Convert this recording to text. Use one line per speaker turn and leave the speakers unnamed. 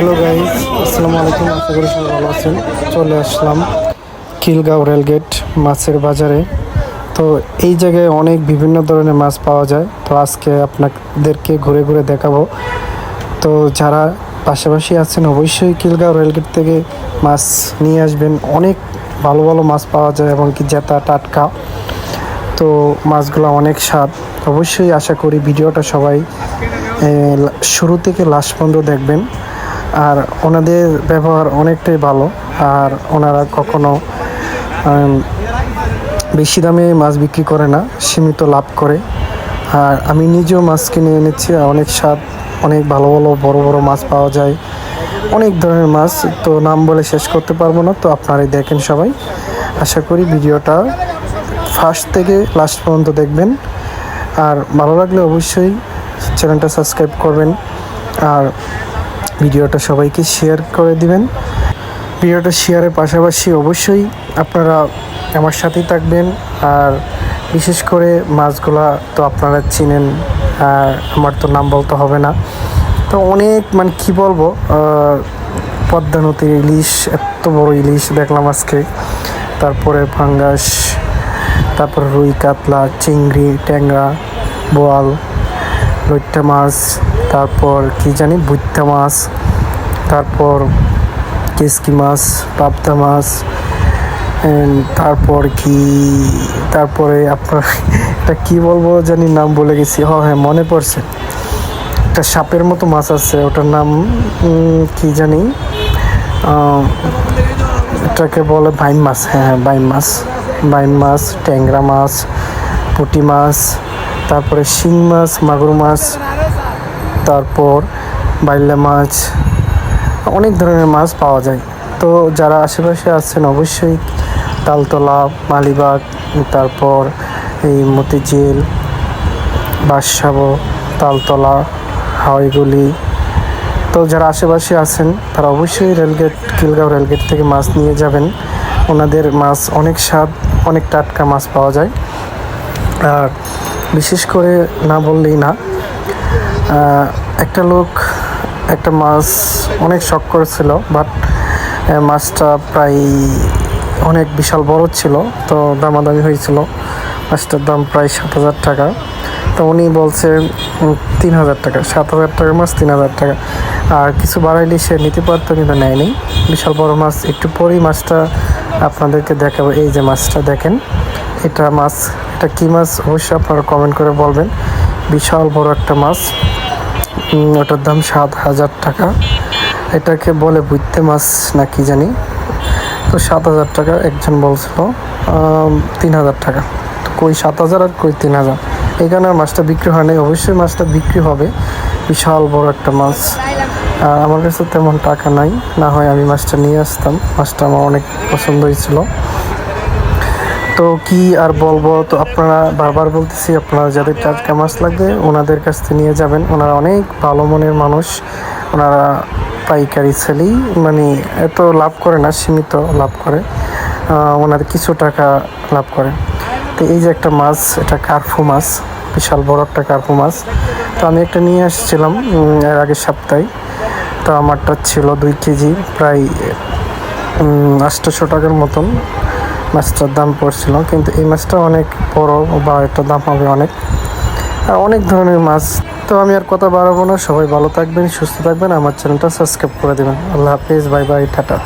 Hello guys আসসালামু আলাইকুম, আশা করি সবাই ভালো আছেন। চলে আসলাম খিলগাঁও রেলগেট মাছের বাজারে। তো এই জায়গায় অনেক বিভিন্ন ধরনের মাছ পাওয়া যায়। তো আজকে আপনাদেরকে ঘুরে ঘুরে দেখাবো। তো যারা পাশাপাশি আছেন, অবশ্যই খিলগাঁও রেলগেট থেকে মাছ নিয়ে আসবেন। অনেক ভালো ভালো মাছ পাওয়া যায় এবং কি জেতা, টাটকা। তো মাছগুলো অনেক স্বাদ। অবশ্যই আশা করি ভিডিওটা সবাই শুরু থেকে লাস্ট পর্যন্ত দেখবেন। আর ওনাদের ব্যবহার অনেকটাই ভালো। আর ওনারা কখনো বেশি দামে মাছ বিক্রি করে না, সীমিত লাভ করে। আর আমি নিজেও মাছ কিনে এনেছি অনেক স্বাদ, অনেক ভালো ভালো বড় বড় মাছ পাওয়া যায়। অনেক ধরনের মাছ, তো নাম বলে শেষ করতে পারব না, তো আপনারাই দেখেন সবাই। আশা করি ভিডিওটা ফার্স্ট থেকে লাস্ট পর্যন্ত দেখবেন। আর ভালো লাগলে অবশ্যই চ্যানেলটা সাবস্ক্রাইব করবেন। আর ভিডিওটা সবাইকে শেয়ার করে দিবেন। ভিডিওটা শেয়ারের পাশাপাশি অবশ্যই আপনারা আমার সাথেই থাকবেন। আর বিশেষ করে মাছগুলা তো আপনারা চিনেন, আর আমার তো নাম বলতে হবে না। তো অনেক মানে কি বলব পদ্মা নদীর ইলিশ, এত বড় ইলিশ দেখলাম আজকে। তারপরে ফাঙ্গাস, তারপর রুই, কাতলা, চিংড়ি, ট্যাংরা, বোয়াল, লইট্টা মাছ তারপর কি জানি বুইত্তা মাছ, তারপর কেসকি মাছ, পাবদা মাছ তারপর কি, তারপরে আপনার, এটা কি বলব জানি নাম বলে গেছি। হ হ্যাঁ মনে পড়ছে। একটা সাপের মতো মাছ আছে, ওটার নাম কি জানি এটাকে বলে বাইন মাছ। হ্যাঁ হ্যাঁ বাইন মাছ। বাইন মাছ, ট্যাংরা মাছ, পুঁটি মাছ, তারপরে শিং মাছ, মাগুর মাছ তারপর বাইলা মাছ, অনেক ধরনের মাছ পাওয়া যায়। তো যারা আশেপাশে আছেন অবশ্যই তালতলা, মালিবাগ, তারপর এই মতিঝিল বাদশাবো তালতলা হাওয়াইগুলি তো যারা আশেপাশে আছেন, তারা অবশ্যই রেলগেট কিলগাঁও রেলগেট থেকে মাছ নিয়ে যাবেন। ওনাদের মাছ অনেক স্বাদ, অনেক টাটকা মাছ পাওয়া যায়। আর বিশেষ করে না বললেই না একটা লোক, একটা মাছ অনেক শখ করেছিল বাট মাছটা প্রায় অনেক বিশাল বড় ছিল, তো দামাদামি হয়েছিল। মাছটার দাম প্রায় সাত হাজার টাকা। তো উনি বলছে তিন হাজার টাকা, সাত হাজার টাকার মাছ তিন হাজার টাকা। আর কিছু বাড়াইলে সে নিতে পারতো, কিন্তু নেয়নি। বিশাল বড় মাছ, একটু পরেই মাছটা আপনাদেরকে দেখাবো। এই যে মাছটা দেখেন, এটা মাছ, এটা কী মাছ? অবশ্যই আপনারা কমেন্ট করে বলবেন। বিশাল বড় একটা মাছ। ওটার দাম সাত হাজার টাকা। এটাকে বলে বুঝতে মাছ না কি জানি। তো সাত হাজার টাকা একজন বলছিল তিন হাজার টাকা। তো কই সাত হাজার আর কই তিন হাজার? এখানে আর মাছটা বিক্রি হয় নাই অবশ্যই মাছটা বিক্রি হবে। বিশাল বড় একটা মাছ। আর আমার কাছে তেমন টাকা নাই, না হয় আমি মাছটা নিয়ে আসতাম। মাছটা আমার অনেক পছন্দ হয়েছিল তো কি আর বলব? তো আপনারা বারবার বলতেছি আপনারা যাদের টাটকা মাছ লাগবে ওনাদের কাছ থেকে নিয়ে যাবেন। ওনারা অনেক ভালো মনের মানুষ। ওনারা পাইকারি সেলেই মানে এত লাভ করে না সীমিত লাভ করে। আহ, ওনাদের কিছু টাকা লাভ করে। তো এই যে একটা মাছ এটা কার্ফু মাছ বিশাল বড় একটা কার্ফু মাছ। তো আমি একটা নিয়ে আসছিলাম এর আগের সপ্তাহে। তো আমারটা ছিল দুই কেজি প্রায় আটশোশো টাকার মতন। মাছটার দাম পড়ছিল, কিন্তু এই মাছটা অনেক বড় বা একটা দাম হবে অনেক। অনেক ধরনের মাছ। তো আমি আর কথা বাড়াবো না। সবাই ভালো থাকবেন, সুস্থ থাকবেন। আমার চ্যানেলটা সাবস্ক্রাইব করে দেবেন। আল্লাহ হাফিজ, বাই বাই, টাটা।